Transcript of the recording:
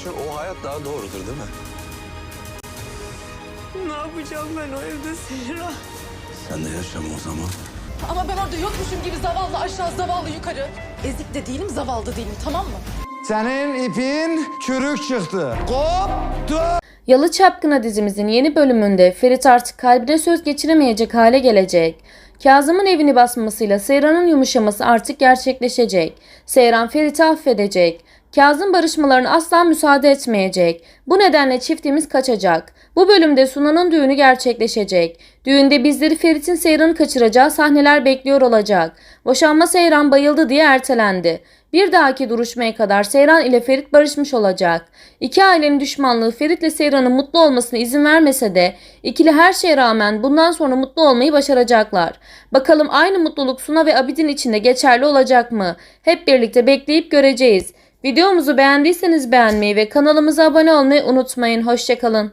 düşün o hayat daha doğrudur değil mi? Ne yapacağım ben o evde Seyran? Sen de yaşama o zaman. Ama ben orada yokmuşum gibi zavallı aşağı zavallı yukarı. Ezik de değilim zavallı da değilim tamam mı? Senin ipin çürük çıktı. Koptu. Yalı Çapkını dizimizin yeni bölümünde Ferit artık kalbine söz geçiremeyecek hale gelecek. Kazım'ın evini basmasıyla Seyran'ın yumuşaması artık gerçekleşecek. Seyran Ferit'i affedecek. Kazım barışmalarına asla müsaade etmeyecek. Bu nedenle çiftimiz kaçacak. Bu bölümde Sunan'ın düğünü gerçekleşecek. Düğünde bizleri Ferit'in Seyran'ı kaçıracağı sahneler bekliyor olacak. Boşanma Seyran bayıldı diye ertelendi. Bir dahaki duruşmaya kadar Seyran ile Ferit barışmış olacak. İki ailenin düşmanlığı Ferit ile Seyran'ın mutlu olmasına izin vermese de ikili her şeye rağmen bundan sonra mutlu olmayı başaracaklar. Bakalım aynı mutluluk Suna ve Abidin içinde geçerli olacak mı? Hep birlikte bekleyip göreceğiz. Videomuzu beğendiyseniz beğenmeyi ve kanalımıza abone olmayı unutmayın. Hoşçakalın.